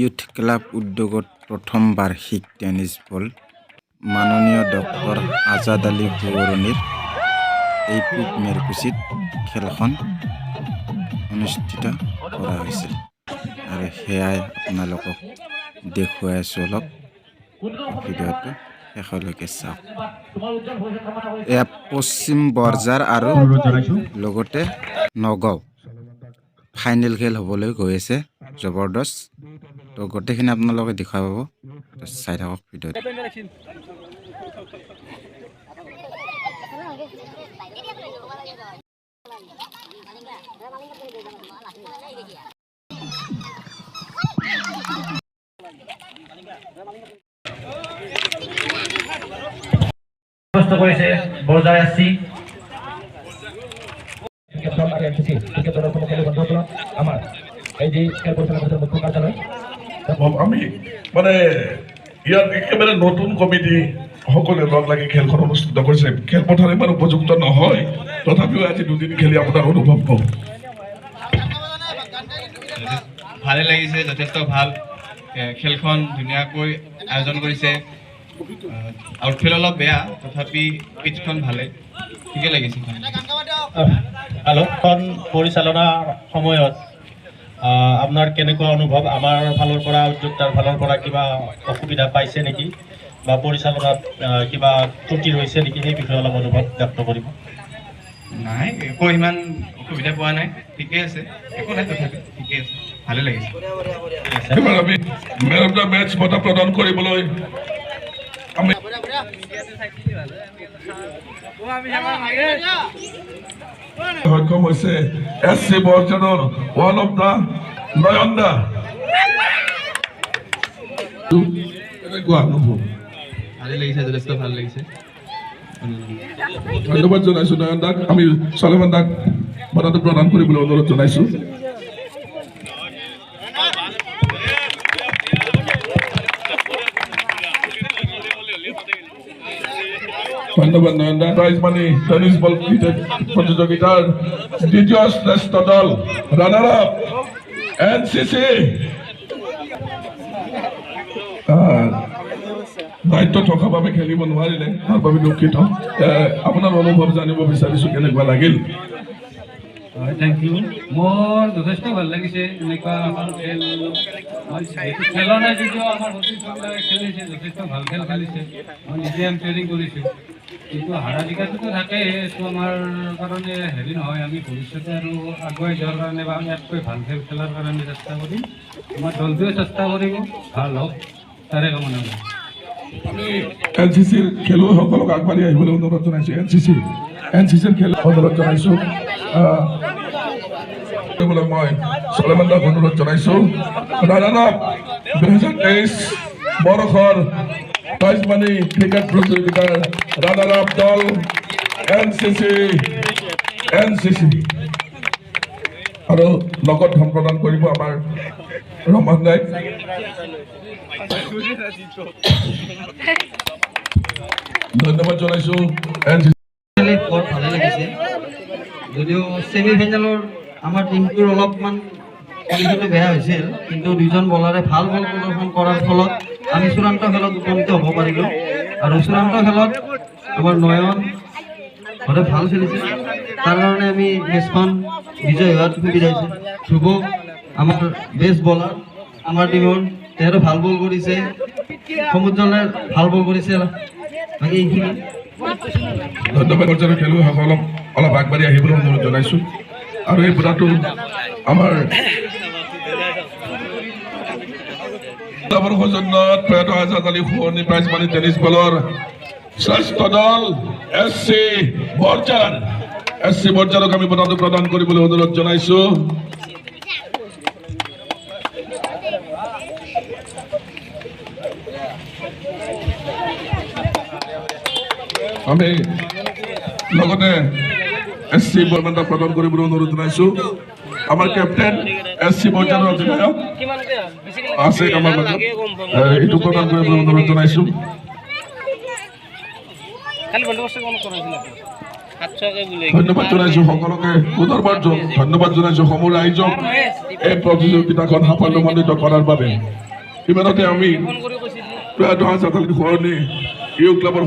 Youth club উদ্যোগত প্ৰথম বাৰ্ষিক টেনিছ বল মাননীয় ডক্টৰ আজাদ আলী সোঁৱৰণীৰ এই পূব মেৰকুচিত খেলখন অনুষ্ঠিত কৰা হৈছিল। আৰু সেয়াই আপোনালোকক দেখুৱাই আছোঁ অলপ। ভিডিঅ'টো শেষলৈকে চাওক। এয়া পশ্চিম বৰজাৰ আৰু লগতে নগাঁও। ফাইনেল খেল হ'বলৈ গৈ আছে। জবৰদস্ত তো গোটেইখিনি আপোনালোকে দেখা পাব। চাই থাকক ভিডিঅ'টো। কষ্ট করেছে আসছি আমাৰ এই যি পৰিচালনা মুখ্য কাৰ্যালয়। এবং আমি মানে ইয়াত একেবাৰে নতুন কমিটি সকলোৱে লগ লাগি খেলখন অনুষ্ঠিত কৰিছে। খেলপথাৰ ইমান উপযুক্ত নহয় তথাপিও আজি দুদিন খেলি আপোনাৰ অনুভৱ কওক ভালে লাগিছে যথেষ্ট ভাল। খেলখন ধুনীয়াকৈ আয়োজন কৰিছে। আউটফিল্ড অলপ বেয়া তথাপি পিটখন ভালে। ঠিকে লাগিছে। খেল। আলোকখন পৰিচালনাৰ সময়ত আপোনাৰ কেনেকুৱা অনুভৱ? আমাৰ ফালৰ পৰা উদ্যোক্তাৰ ফালৰ পৰা কিবা অসুবিধা পাইছে নেকি? বা পৰিচালনাত কিবা ত্ৰুটি হৈছে নেকি? সেই বিষয়ে অলপ অনুভৱ ব্যক্ত কৰিব। নাই একো ইমান অসুবিধা পোৱা নাই। ঠিকে আছে। একো নাই তথাপি। ঠিকে আছে। ভালে লাগিছে। আমি মেন অফ দ্য মেচ বঁটা প্ৰদান কৰিবলৈ আমি সক্ষম হৈছে এছ চি বৰ্জনৰ ওৱান অফ দ্য দা অনুভৱ লাগিছে ভালো লাগিছে। ধন্যবাদ জনাইছো নয়ন দাক আমি চলেমান দাক বঁটাটো প্ৰদান কৰিবলৈ অনুৰোধ জনাইছো। ক্ৰিকেট প্ৰতিযোগিতাৰ দ্বিতীয় শ্ৰেষ্ঠ দল ৰানাৰ এনসিসি দায়িত্ব দুখিত। আপোনাৰ অনুভৱ জানিব বিচাৰিছো কেনেকুৱা লাগিল? থেংক ইউ মোৰ যথেষ্ট ভাল লাগিছে এনেকুৱা এখন খেল নাই যদিও আমাৰ খেলিছে যথেষ্ট ভাল খেল খেলিছে। মই নিজে এম্পেয়াৰিং কৰিছোঁ। কিন্তু হাৰা জিকাটোতো থাকেই, এইটো আমাৰ কাৰণে হেৰি নহয়, আমি ভৱিষ্যতে আৰু আগুৱাই যোৱাৰ কাৰণে বা ইয়াতকৈ ভালো খেল খেলাৰ কাৰণে চেষ্টা কৰিম। আমাৰ দলটোৱে চেষ্টা কৰিব, ভালো হওক, তাৰে কামনা কৰিম আমি এন চি চিৰ খেলুৱৈসকলক আগবাঢ়ি আহিবলৈ অনুৰোধ জনাইছো এন চি চি এন চি চিৰ খেল অনুৰোধ জনাইছো। মই চলেমান দাক অনুৰোধ জনাইছো। দুহেজাৰ তেইছ বৰ্ষৰ প্ৰাইজ মানি ক্ৰিকেট প্ৰতিযোগিতাৰ ৰানাৰ আপ দল N C C N C C আৰু লগত ধন প্ৰদান কৰিব আমাৰ ৰমান নাইক ধন্যবাদ জনাইছো বৰ ভালে লাগিছে। যদিও ছেমি ফাইনেলৰ আমাৰ টিমটোৰ অলপমান বেয়া হৈছিল, কিন্তু দুইজন বলাৰে ভালো বল প্ৰদৰ্শন কৰাৰ ফলত আমি চূড়ান্ত খেলত উপনীত হ'ব পাৰিলোঁ। আৰু চূড়ান্ত খেলত আমাৰ নয়ন ঘৰে ভালো খেলিছে। তাৰ কাৰণে আমি মেচখন বিজয় হোৱাত সুবিধা হৈছে ধ্ৰুৱ, আমাৰ বেষ্ট বলাৰ আমাৰ টিমৰ তেহেঁতে ভালো বল কৰিছে। সমুদ্ৰলে ভালো বল কৰিছে। বাকী এইখিনি। ধন্যবাদ পৰ্যায়ৰ খেলুৱৈসকলক অলপ আগবাঢ়ি আহিবলৈ অনুৰোধ জনাইছো। আৰু এই বঁটাটো আমাৰ সৌজন্যত প্ৰয়াত আজাদ আলী সোৱণি প্ৰাইজ মানি টেনিছ বলৰ শ্ৰেষ্ঠ দল এছ চি বৰ্জাৰ এছ চি বৰ্জাৰক আমি বঁটাটো প্ৰদান কৰিবলৈ অনুৰোধ জনাইছো। আমি লগতে এছ চি বৰ্মানটা প্ৰদান কৰিবলৈ অনুৰোধ জনাইছো। আমাৰ কেপ্টেইন এছ চি বৰ্জাৰৰ অধিনায়ক আছে আমাৰ মাজত এ, এইটো প্ৰদান কৰিবলৈ অনুৰোধ জনাইছো। ধন্যবাদ জনাইছোঁ পুনৰবাৰ ধন্যবাদ জনাইছোঁ সমূহ ৰাইজক এই প্ৰতিযোগিতাখন সাফল্যমণ্ডিত কৰাৰ বাবে। ইমানতে আমি প্ৰয়াত ঘৰণী ইউ ক্লাবৰ